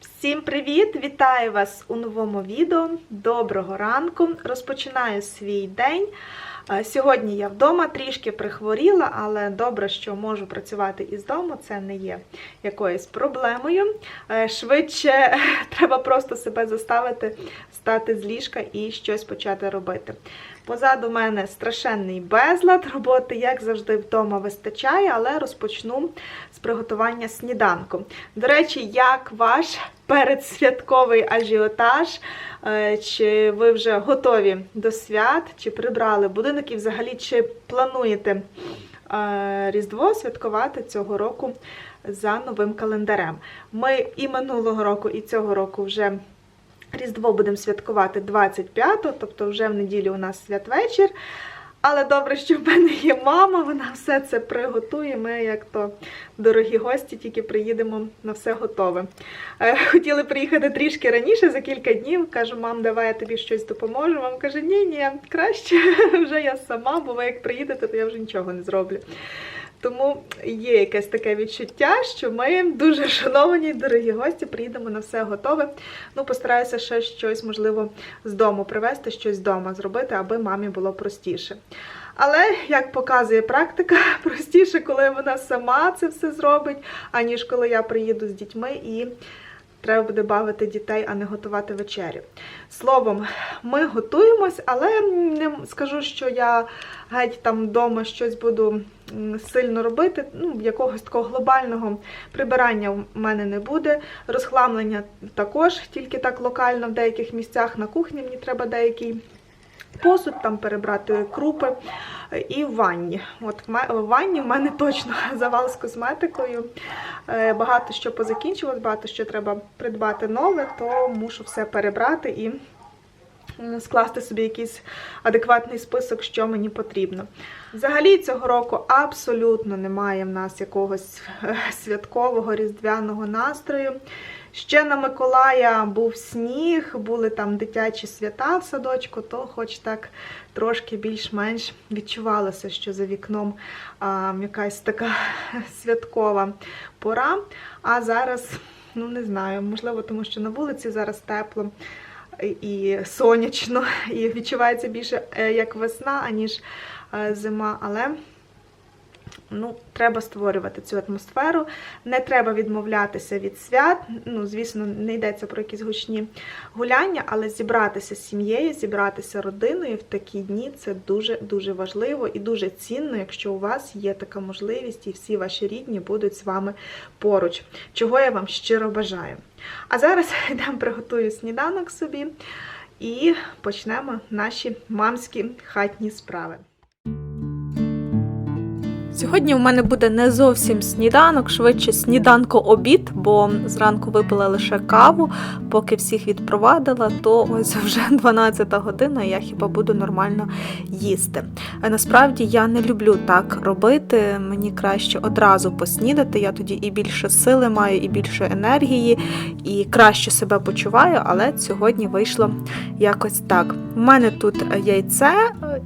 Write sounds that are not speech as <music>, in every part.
Всім привіт! Вітаю вас у новому відео. Доброго ранку! Розпочинаю свій день. Е, Сьогодні я вдома трішки прихворіла, але добре, що можу працювати із дому. Це не є якоюсь проблемою. Е, Швидше <laughs> треба просто себе заставити стати з ліжка і щось почати робити. Позаду мене страшенний безлад, роботи, як завжди, вдома вистачає, але розпочну з приготування сніданку. До речі, як ваш передсвятковий ажіотаж? Е, Чи ви вже готові до свят, чи прибрали будинок і взагалі чи плануєте е, Різдво святкувати цього року за новим календарем? Ми і минулого року, і цього року вже Різдво будемо святкувати 25-го, тобто вже в неділю у нас святвечір. Але добре, що в мене є мама, вона все це приготує. Ми, як то дорогі гості, тільки приїдемо на все готове. Е, Хотіли приїхати трішки раніше, за кілька днів. Кажу, мам, давай я тобі щось допоможу. Мам каже, ні, ні, краще <laughs> вже я сама, бо ви як приїдете, то я вже нічого не зроблю. Тому є якесь таке відчуття, що ми дуже шановані, дорогі гості, приїдемо на все готове. Ну, постараюся ще щось, можливо, з дому привезти, щось з дому зробити, аби мамі було простіше. Але, як показує практика, <laughs> простіше, коли вона сама це все зробить, аніж коли я приїду з дітьми і треба буде бавити дітей, а не готувати вечерю. Словом, ми готуємось, але не скажу, що я геть там вдома щось буду сильно робити. Ну, якогось такого глобального прибирання в мене не буде. Розхламлення також, тільки так локально в деяких місцях на кухні мені треба деякий посуд, там перебрати крупи і в ванні. От в ванні в мене точно <laughs> завал з косметикою. Е, Багато що позакінчилось, багато що треба придбати нове, то мушу все перебрати і скласти собі якийсь адекватний список, що мені потрібно. Взагалі цього року абсолютно немає в нас якогось е, святкового різдвяного настрою. Ще на Миколая був сніг, були там дитячі свята в садочку, то хоч так трошки більш-менш відчувалося, що за вікном а, якась така <laughs> святкова пора. А зараз, ну не знаю, можливо, тому що на вулиці зараз тепло і сонячно, і відчувається більше е, як весна, аніж е, зима. Але ну, треба створювати цю атмосферу. Не треба відмовлятися від свят. Ну, звісно, не йдеться про якісь гучні гуляння, але зібратися з сім'єю, зібратися родиною в такі дні це дуже-дуже важливо і дуже цінно, якщо у вас є така можливість, і всі ваші рідні будуть з вами поруч. Чого я вам щиро бажаю. А зараз <laughs> йдемо приготую сніданок собі і почнемо наші мамські хатні справи. Сьогодні у мене буде не зовсім сніданок, швидше сніданко-обід, бо зранку випила лише каву, поки всіх відпровадила, то ось вже <laughs> 12 година, я хіба буду нормально їсти. Е, Насправді я не люблю так робити. Мені краще одразу поснідати. Я тоді і більше сили маю, і більше енергії, і краще себе почуваю, але сьогодні вийшло якось так. У мене тут яйце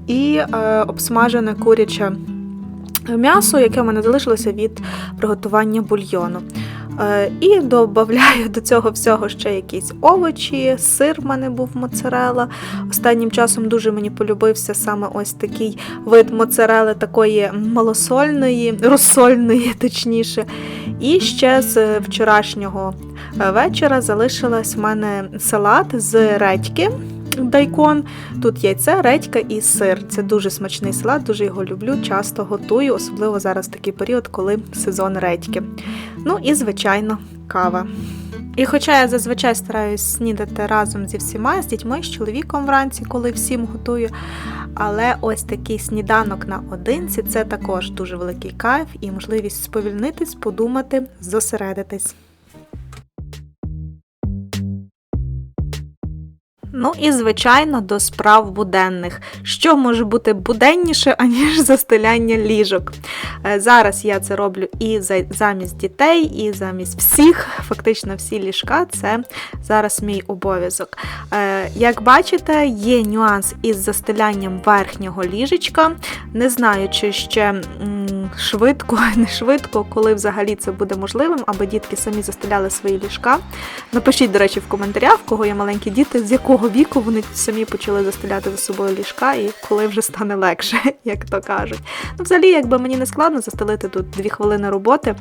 і е, обсмажене куряче м'ясо, яке в мене залишилося від приготування бульйону. Е, І додаю до цього всього ще якісь овочі, сир в мене був моцарела. Останнім часом дуже мені полюбився саме ось такий вид моцарели, такої малосольної, розсольної, точніше. І ще з вчорашнього е, вечора залишилась в мене салат з редьки. Дайкон, тут яйце, редька і сир. Це дуже смачний салат, дуже його люблю, часто готую, особливо зараз такий період, коли сезон редьки. Ну і, звичайно, кава. І хоча я зазвичай стараюсь снідати разом зі всіма, з дітьми, з чоловіком вранці, коли всім готую. Але ось такий сніданок наодинці це також дуже великий кайф і можливість сповільнитись, подумати, зосередитись. Ну і звичайно до справ буденних. Що може бути буденніше, аніж застеляння ліжок? Е, Зараз я це роблю і замість дітей, і замість всіх. Фактично всі ліжка це зараз мій обов'язок. Е, Як бачите, є нюанс із застелянням верхнього ліжечка. Не знаю, чи ще швидко, <laughs> не швидко, коли взагалі це буде можливим, аби дітки самі застеляли свої ліжка. Напишіть, до речі, в коментарях, в кого є маленькі діти, з якого віку вони самі почали застеляти за собою ліжка і коли вже стане легше, <laughs> як то кажуть. Ну, взагалі, якби мені не складно застелити тут дві хвилини роботи,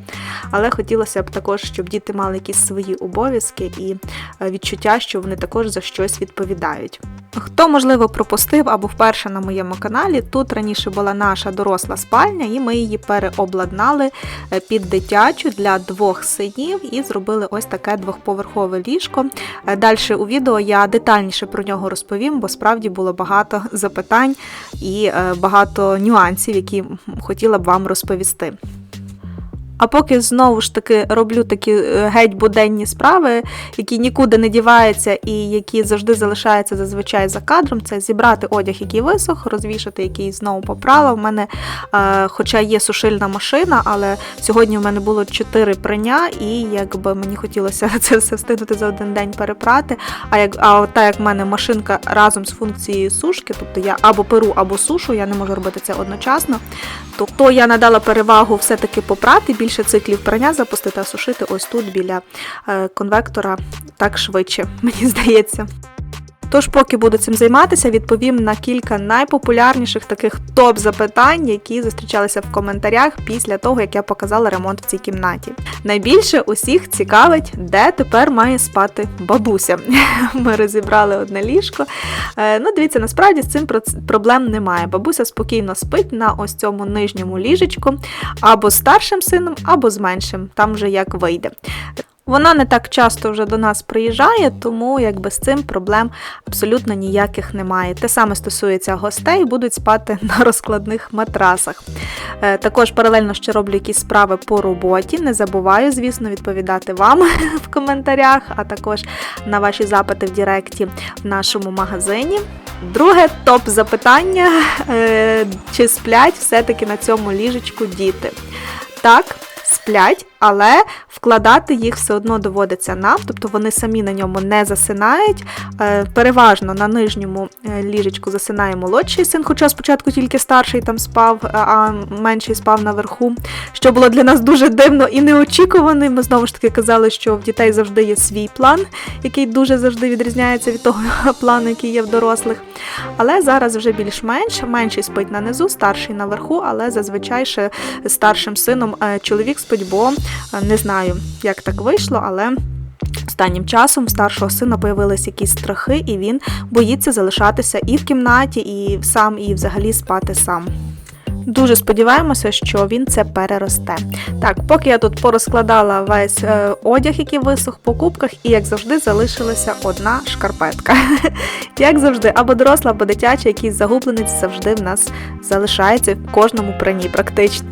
але хотілося б також, щоб діти мали якісь свої обов'язки і е, відчуття, що вони також за щось відповідають. Хто, можливо, пропустив або вперше на моєму каналі, тут раніше була наша доросла спальня, і ми її переобладнали е, під дитячу для двох синів і зробили ось таке двохповерхове ліжко. Далі у відео я детальніше про нього розповім, бо справді було багато запитань і е, багато нюансів, які хотіла б вам розповісти. А поки знову ж таки роблю такі е, геть буденні справи, які нікуди не діваються і які завжди залишаються зазвичай за кадром, це зібрати одяг, який висох, розвішати, який знову попрала. У мене, е, хоча є сушильна машина, але сьогодні в мене було 4 прання, і якби мені хотілося <laughs> це все встигнути за один день перепрати. А як а от та як в мене машинка разом з функцією сушки, тобто я або перу, або сушу, я не можу робити це одночасно. Тобто я надала перевагу все-таки попрати, більше циклів прання запустити, а сушити ось тут біля е, конвектора так швидше, <laughs> мені здається. Тож, поки буду цим займатися, відповім на кілька найпопулярніших таких топ-запитань, які зустрічалися в коментарях після того, як я показала ремонт в цій кімнаті. Найбільше усіх цікавить, де тепер має спати бабуся. <laughs> Ми розібрали одне ліжко. Е, Ну, дивіться, насправді з цим проблем немає. Бабуся спокійно спить на ось цьому нижньому ліжечку, або з старшим сином, або з меншим, там вже як вийде. Вона не так часто вже до нас приїжджає, тому якби з цим проблем абсолютно ніяких немає. Те саме стосується гостей, будуть спати на розкладних матрасах. Е, Також паралельно ще роблю якісь справи по роботі. Не забуваю, звісно, відповідати вам <laughs> в коментарях, а також на ваші запити в Діректі в нашому магазині. Друге топ запитання: е, чи сплять все-таки на цьому ліжечку діти? Так, сплять, але вкладати їх все одно доводиться нам, тобто вони самі на ньому не засинають. Е, Переважно на нижньому е, ліжечку засинає молодший син, хоча спочатку тільки старший там спав, а- а менший спав наверху, що було для нас дуже дивно і неочікувано. Ми знову ж таки казали, що в дітей завжди є свій план, який дуже завжди відрізняється від того <laughs> плану, який є в дорослих. Але зараз вже більш-менш менший спить на низу, старший наверху, але зазвичай ще старшим сином е, чоловік спить, бо не знаю, як так вийшло, але. Останнім часом старшого сина появились якісь страхи, і він боїться залишатися і в кімнаті, і сам, і взагалі спати сам. Дуже сподіваємося, що він це переросте. Так, поки я тут порозкладала весь е, одяг, який висох по кубках, і як завжди залишилася одна шкарпетка. <laughs> Як завжди, або доросла, або дитяча, якийсь загубленець завжди в нас залишається в кожному прані практично.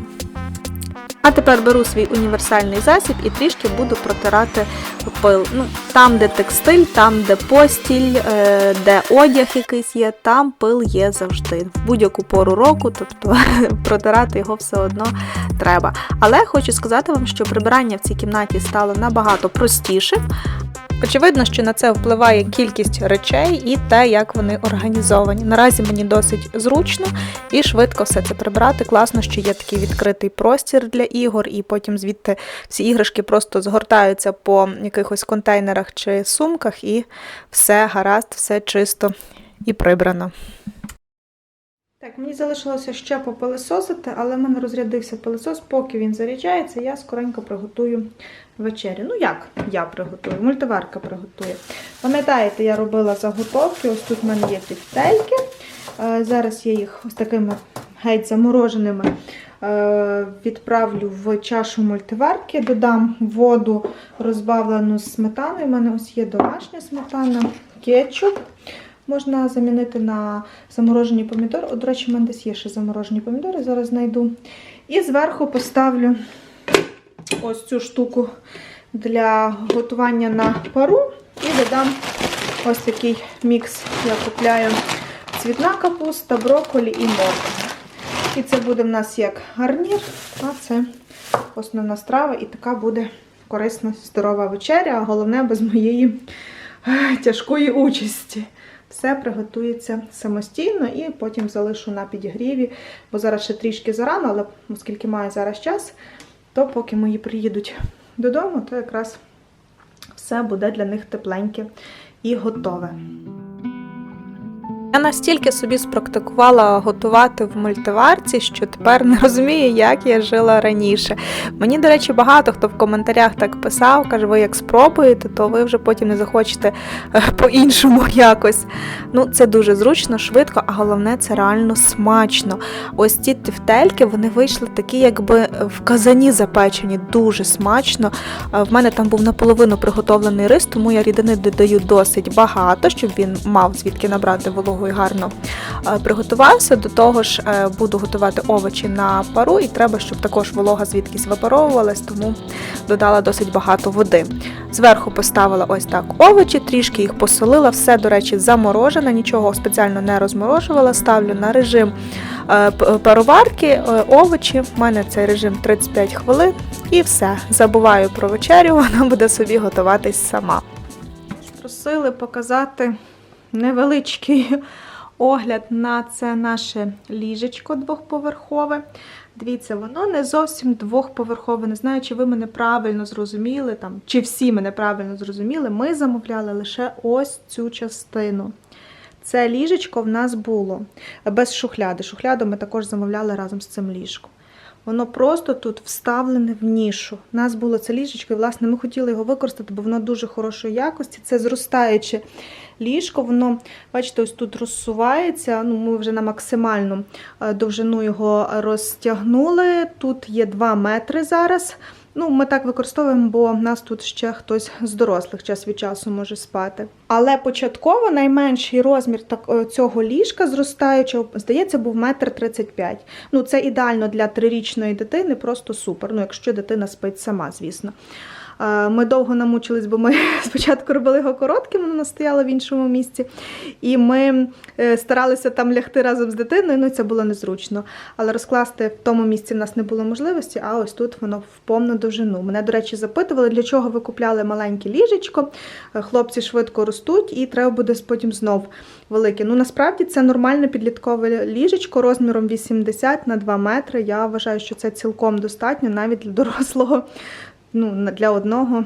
А тепер беру свій універсальний засіб і трішки буду протирати пил. Ну, там, де текстиль, там, де постіль, е, де одяг якийсь є, там пил є завжди. В будь-яку пору року, тобто <laughs> протирати його все одно треба. Але хочу сказати вам, що прибирання в цій кімнаті стало набагато простішим. Очевидно, що на це впливає кількість речей і те, як вони організовані. Наразі мені досить зручно і швидко все це прибрати. Класно, що є такий відкритий простір для ігор, і потім звідти всі іграшки просто згортаються по якихось контейнерах чи сумках, і все гаразд, все чисто і прибрано. Так, мені залишилося ще попилисосити, але в мене розрядився пилисос. Поки він заряджається, я скоренько приготую вечерю. Ну як я приготую? Мультиварка приготує. Пам'ятаєте, я робила заготовки. Ось тут в мене є тефтельки. Е, Зараз я їх ось такими геть замороженими е, відправлю в чашу мультиварки, додам воду розбавлену з сметаною. У мене ось є домашня сметана, кетчуп. Можна замінити на заморожені помідори. О, до речі, в мене десь є ще заморожені помідори, зараз знайду. І зверху поставлю ось цю штуку для готування на пару. І додам ось такий мікс. Я купляю цвітна капуста, брокколі і морква. І це буде в нас як гарнір, а це основна страва, і така буде корисна, здорова вечеря, а головне без моєї тяжкої участі. все приготується самостійно і потім залишу на підігріві, бо зараз ще трішки зарано, але оскільки маю зараз час, то поки мої приїдуть додому, то якраз все буде для них тепленьке і готове. Я настільки собі спрактикувала готувати в мультиварці, що тепер не розумію, як я жила раніше. Мені, до речі, багато хто в коментарях так писав, каже, ви як спробуєте, то ви вже потім не захочете е, по-іншому <laughs> якось. Ну, це дуже зручно, швидко, а головне, це реально смачно. Ось ці тефтельки вони вийшли такі, якби в казані запечені, дуже смачно. Е, В мене там був наполовину приготовлений рис, тому я рідини додаю досить багато, щоб він мав звідки набрати вологу і гарно е, приготувався. До того ж, е, буду готувати овочі на пару, і треба, щоб також волога звідкись випаровувалась, тому додала досить багато води. Зверху поставила ось так овочі, трішки їх посолила, все, до речі, заморожене, нічого спеціально не розморожувала. Ставлю на режим е, пароварки, овочі. У мене цей режим 35 хвилин і все. Забуваю про вечерю, <laughs> вона буде собі готуватись сама. Просили показати невеличкий <laughs> огляд на це наше ліжечко двохповерхове. Дивіться, воно не зовсім двохповерхове. Не знаю, чи ви мене правильно зрозуміли, там, чи всі мене правильно зрозуміли. Ми замовляли лише ось цю частину. Це ліжечко в нас було без шухляди. Шухляду ми також замовляли разом з цим ліжком. Воно просто тут вставлене в нішу. У нас було це ліжечко, і власне ми хотіли його використати, бо воно дуже хорошої якості. Це зростаюче ліжко, воно, бачите, ось тут розсувається. Ну, ми вже на максимальну е, довжину його розтягнули. Тут є 2 метри зараз. Ну, ми так використовуємо, бо в нас тут ще хтось з дорослих час від часу може спати. Але початково найменший розмір е, цього ліжка зростаючого, здається, був метр тридцять п'ять. Ну, це ідеально для трирічної дитини, просто супер. Ну, якщо дитина спить сама, звісно. Ми довго намучились, бо ми <laughs> спочатку робили його коротким, воно стояло в іншому місці. І ми е, старалися там лягти разом з дитиною, ну це було незручно. Але розкласти в тому місці в нас не було можливості, а ось тут воно в повну довжину. Мене, до речі, запитували, для чого ви купляли маленьке ліжечко. Е, Хлопці швидко ростуть, і треба буде потім знов велике. Ну насправді це нормальне підліткове ліжечко розміром 80 на 2 метри. Я вважаю, що це цілком достатньо навіть для дорослого ну, для одного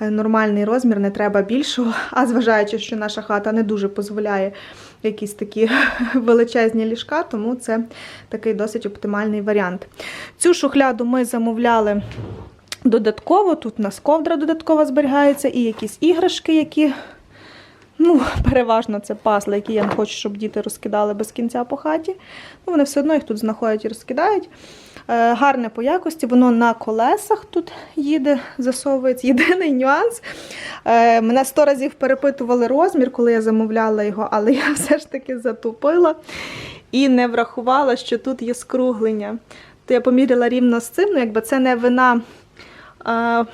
е, нормальний розмір, не треба більшого. <laughs> А зважаючи, що наша хата не дуже дозволяє якісь такі <laughs> величезні ліжка, тому це такий досить оптимальний варіант. Цю шухляду ми замовляли додатково. Тут у нас ковдра додатково зберігається, і якісь іграшки, які. Ну, переважно це пазли, які я не хочу, щоб діти розкидали без кінця по хаті. Ну, вони все одно їх тут знаходять і розкидають. Е, гарне по якості, воно на колесах тут їде, засовується. Єдиний нюанс. Е, мене сто разів перепитували розмір, коли я замовляла його, але я все ж таки затупила і не врахувала, що тут є скруглення. То я поміряла рівно з цим, ну якби це не вина. е,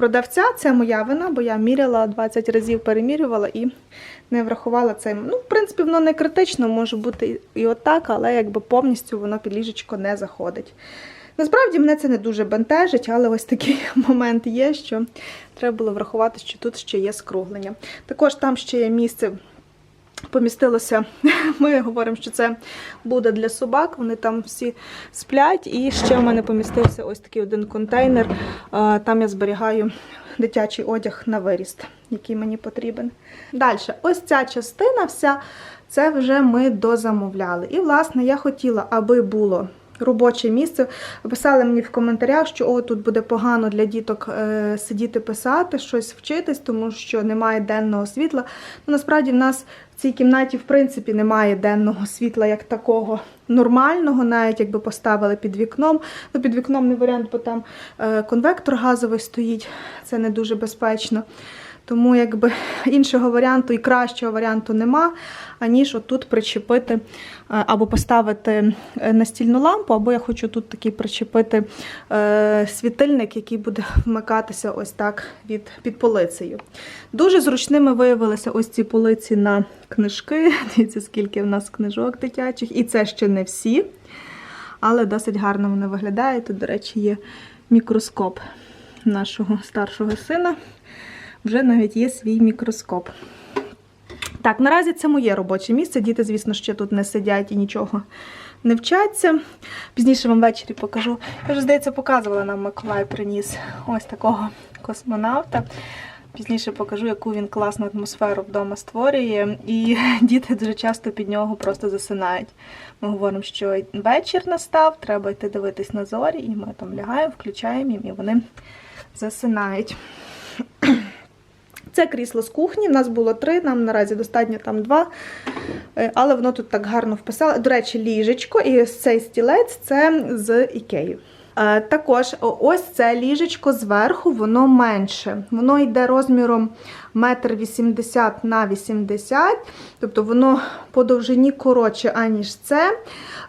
Продавця це моя вина, бо я міряла 20 разів перемірювала і не врахувала цей. Ну, в принципі, воно не критично, може бути і отак, але якби повністю воно під ліжечко не заходить. Насправді мене це не дуже бентежить, але ось такий <laughs> момент є, що треба було врахувати, що тут ще є скруглення. Також там ще є місце. Помістилося, <laughs> ми говоримо, що це буде для собак. Вони там всі сплять. І ще в мене помістився ось такий один контейнер. Там я зберігаю дитячий одяг на виріст, який мені потрібен. Далі, ось ця частина, вся це вже ми дозамовляли. І, власне, я хотіла, аби було. Робоче місце. Писали мені в коментарях, що о, тут буде погано для діток е, сидіти писати, щось вчитись, тому що немає денного світла. Ну, насправді в нас цій кімнаті, в принципі, немає денного світла як такого нормального, навіть якби поставили під вікном. Ну, під вікном не варіант, бо там е, конвектор газовий стоїть, це не дуже безпечно. Тому якби іншого варіанту і кращого варіанту нема, аніж отут причепити е, або поставити е, настільну лампу, або я хочу тут такий причепити е, світильник, який буде вмикатися ось так від, під полицею. Дуже зручними виявилися ось ці полиці на книжки. <laughs> Дивіться, скільки в нас книжок дитячих, і це ще не всі, але досить гарно вони виглядають. Тут, до речі, є мікроскоп нашого старшого сина вже навіть є свій мікроскоп. Так, наразі це моє робоче місце. Діти, звісно, ще тут не сидять і нічого не вчаться. Пізніше вам ввечері покажу. Я вже, здається, показувала нам Миколай приніс ось такого космонавта. Пізніше покажу, яку він класну атмосферу вдома створює. І <laughs> діти дуже часто під нього просто засинають. Ми говоримо, що вечір настав, треба йти дивитись на зорі, і ми там лягаємо, включаємо їм, і вони засинають. <clears throat> Це крісло з кухні. в нас було три, нам наразі достатньо там два. Е, Але воно тут так гарно вписало. До речі, ліжечко і цей стілець це з Ікеї. Е, Також ось це ліжечко зверху, воно менше. Воно йде розміром 1,80 м на 80 тобто воно по довжині коротше, аніж це.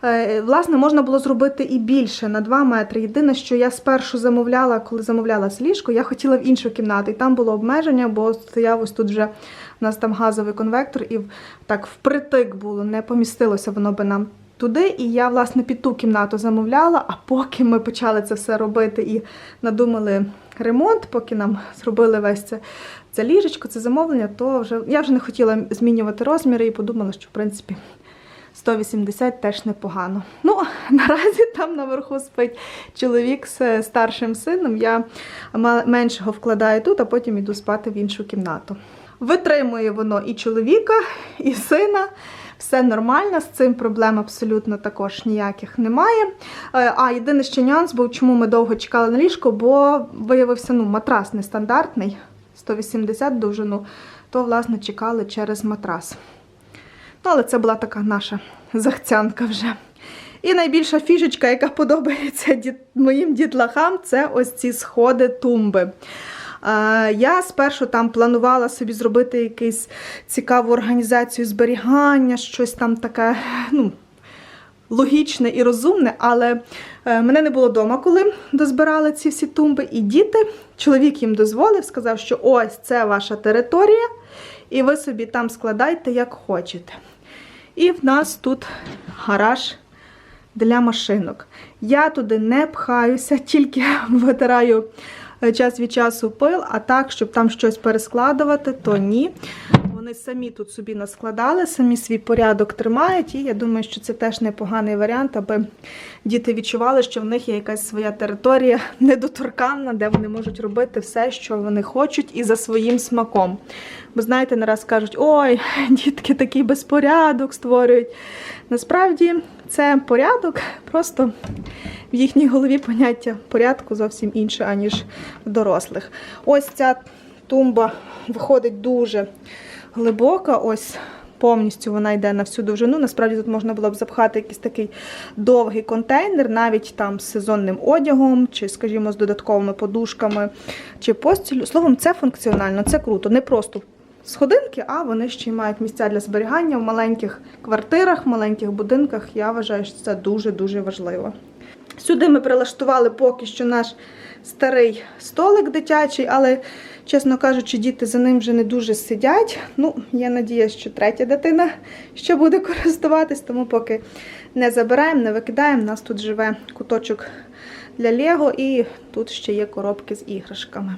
Е, Власне, можна було зробити і більше на 2 метри. Єдине, що я спершу замовляла, коли замовляла це ліжко, я хотіла в іншу кімнату, і там було обмеження, бо стояв ось тут вже у нас там газовий конвектор, і так впритик було, не помістилося воно би нам туди. І я, власне, під ту кімнату замовляла, а поки ми почали це все робити і надумали ремонт, поки нам зробили весь це, це ліжечко, це замовлення, то вже я вже не хотіла змінювати розміри і подумала, що в принципі. 180 теж непогано. Ну, наразі там наверху спить чоловік з старшим сином. Я меншого вкладаю тут, а потім йду спати в іншу кімнату. Витримує воно і чоловіка, і сина. Все нормально, з цим проблем абсолютно також ніяких немає. Е, А єдиний ще нюанс був, чому ми довго чекали на ліжко, бо виявився ну, матрас нестандартний, 180 довжину, то, власне, чекали через матрас. Ну, але це була така наша захцянка вже. І найбільша фішечка, яка <laughs> подобається моїм дітлахам, це ось ці сходи тумби. Я спершу там планувала собі зробити якусь цікаву організацію зберігання, щось там таке, ну, логічне і розумне, але е, мене не було вдома, коли дозбирали ці всі тумби. І діти, чоловік їм дозволив, сказав, що ось це ваша територія, і ви собі там складайте, як хочете. І в нас тут гараж для машинок. Я туди не пхаюся, тільки <laughs> витираю час від часу пил, а так, щоб там щось перескладувати, то ні. Вони самі тут собі наскладали, самі свій порядок тримають, і я думаю, що це теж непоганий варіант, аби діти відчували, що в них є якась своя територія <laughs> недоторканна, де вони можуть робити все, що вони хочуть, і за своїм смаком. Бо знаєте, не раз кажуть, ой, <laughs> дітки такий безпорядок створюють. Насправді це порядок, просто в їхній голові поняття порядку зовсім інше, аніж в дорослих. Ось ця тумба виходить дуже глибока. Ось повністю вона йде на всю довжину. Насправді тут можна було б запхати якийсь такий довгий контейнер, навіть там з сезонним одягом, чи, скажімо, з додатковими подушками чи постілю. Словом, це функціонально, це круто. Не просто сходинки, а вони ще й мають місця для зберігання в маленьких квартирах, в маленьких будинках. Я вважаю, що це дуже-дуже важливо. Сюди ми прилаштували поки що наш старий столик дитячий, але, чесно кажучи, діти за ним вже не дуже сидять. Ну, я надія, що третя дитина ще буде користуватись, тому поки не забираємо, не викидаємо. У нас тут живе куточок для Лего і тут ще є коробки з іграшками.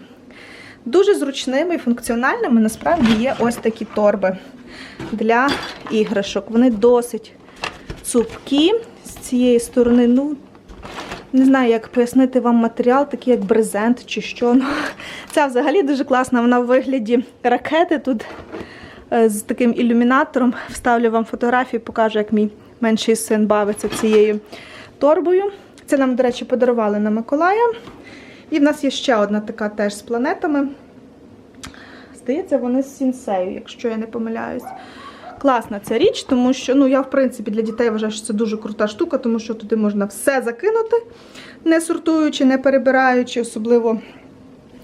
Дуже зручними і функціональними насправді є ось такі торби для іграшок. Вони досить цупкі з цієї сторони. Ну, не знаю, як пояснити вам матеріал, такий як брезент чи що. Ну, <laughs> ця взагалі дуже класна. Вона в вигляді ракети тут е, з таким ілюмінатором. Вставлю вам фотографію, покажу, як мій менший син бавиться цією торбою. Це нам, до речі, подарували на Миколая. І в нас є ще одна така теж з планетами. Здається, вони з сінсею, якщо я не помиляюсь. Класна ця річ, тому що ну, я, в принципі, для дітей вважаю, що це дуже крута штука, тому що туди можна все закинути, не сортуючи, не перебираючи, особливо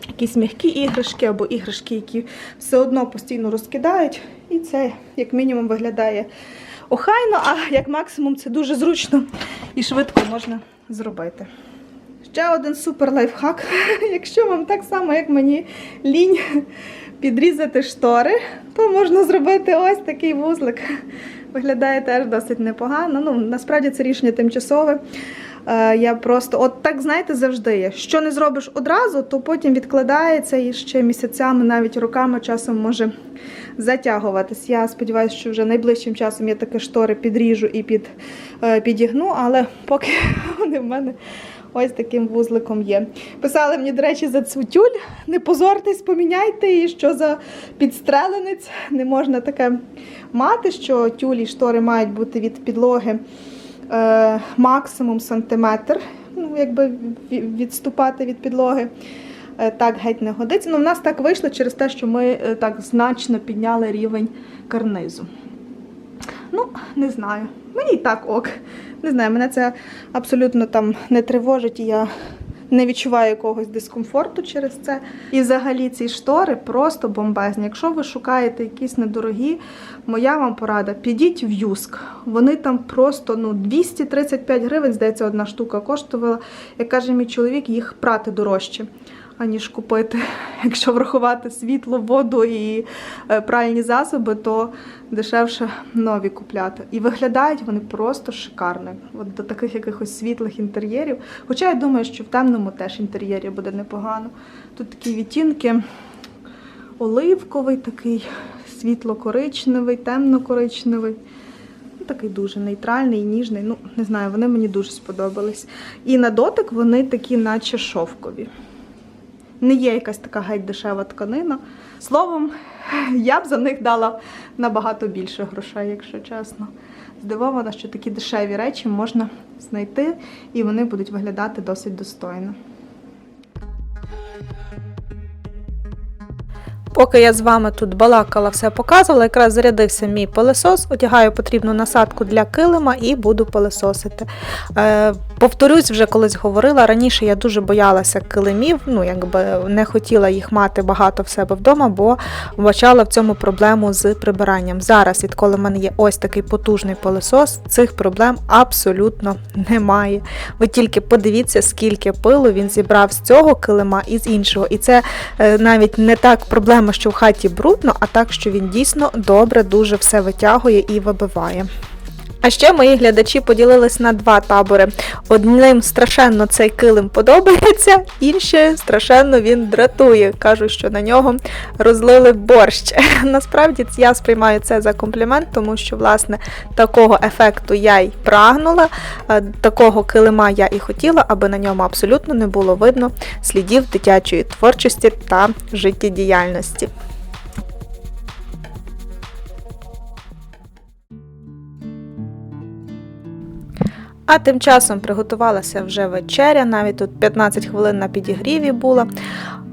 якісь м'які іграшки або іграшки, які все одно постійно розкидають. І це, як мінімум, виглядає охайно, а як максимум це дуже зручно і швидко можна зробити. Ще один супер лайфхак. <laughs> Якщо вам так само, як мені, лінь підрізати штори, то можна зробити ось такий вузлик. Виглядає теж досить непогано. Ну, насправді це рішення тимчасове. Е, Я просто, от так знаєте, завжди є. Що не зробиш одразу, то потім відкладається і ще місяцями, навіть роками часом може затягуватись. Я сподіваюся, що вже найближчим часом я такі штори підріжу і під, е, підігну, але поки <laughs> вони в мене ось таким вузликом є. Писали мені, до речі, за цвітюль. Не позортесь, поміняйте її, що за підстреленець. Не можна таке мати, що тюлі штори мають бути від підлоги е, максимум сантиметр, ну, якби відступати від підлоги. Е, Так геть не годиться. Ну, в нас так вийшло через те, що ми е, так значно підняли рівень карнизу. Ну, не знаю. Мені і так ок. Не знаю, мене це абсолютно там не тривожить, і я не відчуваю якогось дискомфорту через це. І взагалі ці штори просто бомбезні. Якщо ви шукаєте якісь недорогі, моя вам порада, підіть в Юск. Вони там просто ну, 235 гривень, здається, одна штука коштувала. Як каже мій чоловік, їх прати дорожче. Аніж купити, якщо врахувати світло, воду і е, пральні засоби, то дешевше нові купляти. І виглядають вони просто шикарно. От до таких якихось світлих інтер'єрів. Хоча я думаю, що в темному теж інтер'єрі буде непогано. Тут такі відтінки оливковий, такий світло-коричневий, темно-коричневий. Ну, Такий дуже нейтральний, ніжний. Ну, не знаю, вони мені дуже сподобались. І на дотик вони такі, наче шовкові. Не є якась така геть дешева тканина. Словом, <laughs> я б за них дала набагато більше грошей, якщо чесно. Здивована, що такі дешеві речі можна знайти, і вони будуть виглядати досить достойно. Поки я з вами тут балакала, все показувала, якраз зарядився мій пилесос, одягаю потрібну насадку для килима і буду пилесосити. Е, повторюсь, вже колись говорила, раніше я дуже боялася килимів, ну якби не хотіла їх мати багато в себе вдома, бо вбачала в цьому проблему з прибиранням. Зараз, відколи в мене є ось такий потужний пилесос, цих проблем абсолютно немає. Ви тільки подивіться, скільки пилу він зібрав з цього килима і з іншого. І це е, навіть не так проблема, що в хаті брудно, а так, що він дійсно добре дуже все витягує і вибиває. А ще мої глядачі поділились на два табори. Одним страшенно цей килим подобається, <laughs> іншим страшенно він дратує. Кажуть, що на нього розлили борщ. <laughs> Насправді я сприймаю це за комплімент, тому що власне такого ефекту я й прагнула, е, такого килима я і хотіла, аби на ньому абсолютно не було видно слідів дитячої творчості та життєдіяльності. А тим часом приготувалася вже вечеря, навіть тут 15 хвилин на підігріві була.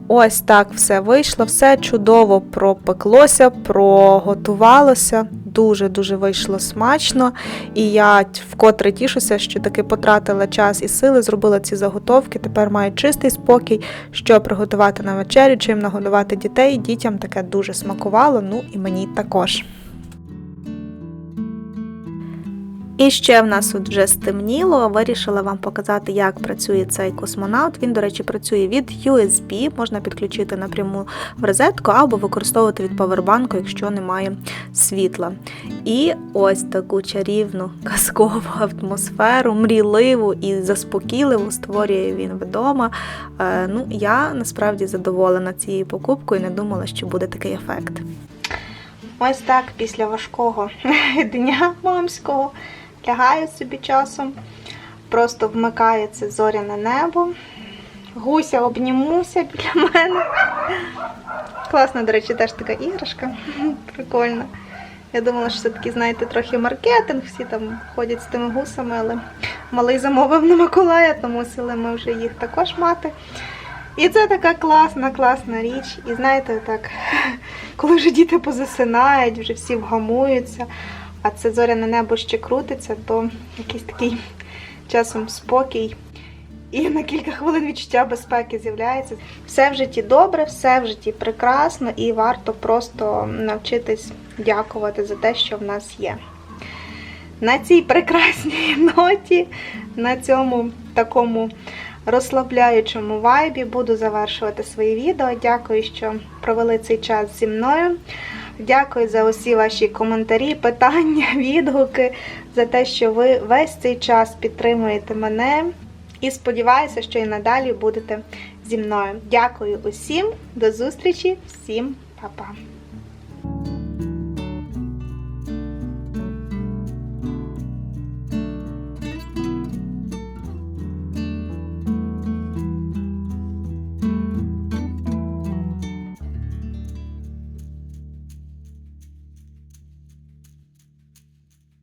Ось так все вийшло, все чудово пропеклося, проготувалося. Дуже-дуже вийшло смачно. І я вкотре тішуся, що таки потратила час і сили, зробила ці заготовки. Тепер маю чистий спокій, що приготувати на вечерю, чим нагодувати дітей. Дітям таке дуже смакувало, ну і мені також. І ще в нас тут вже стемніло. Вирішила вам показати, як працює цей космонавт. Він, до речі, працює від USB, можна підключити напряму в розетку або використовувати від павербанку, якщо немає світла. І ось таку чарівну казкову атмосферу, мрійливу і заспокійливу створює він вдома. Е, Ну, я насправді задоволена цією покупкою не думала, що буде такий ефект. Ось так після важкого <laughs> дня мамського лягаю собі часом, просто вмикає це зоряне небо. Гуся обнімуся біля мене. Класна, до речі, теж така іграшка. Прикольна. Я думала, що це такий, знаєте, трохи маркетинг, всі там ходять з тими гусами, але малий замовив на Миколая, то мусили ми вже їх також мати. І це така класна, класна річ. І знаєте, так, коли вже діти позасинають, вже всі вгамуються, а це зоряне небо ще крутиться, то якийсь такий часом спокій. І на кілька хвилин відчуття безпеки з'являється. Все в житті добре, все в житті прекрасно, і варто просто навчитись дякувати за те, що в нас є. На цій прекрасній ноті, на цьому такому розслабляючому вайбі буду завершувати своє відео. Дякую, що провели цей час зі мною. Дякую за усі ваші коментарі, питання, <laughs> відгуки, за те, що ви весь цей час підтримуєте мене, І сподіваюся, що і надалі будете зі мною. Дякую усім, до зустрічі, всім па-па!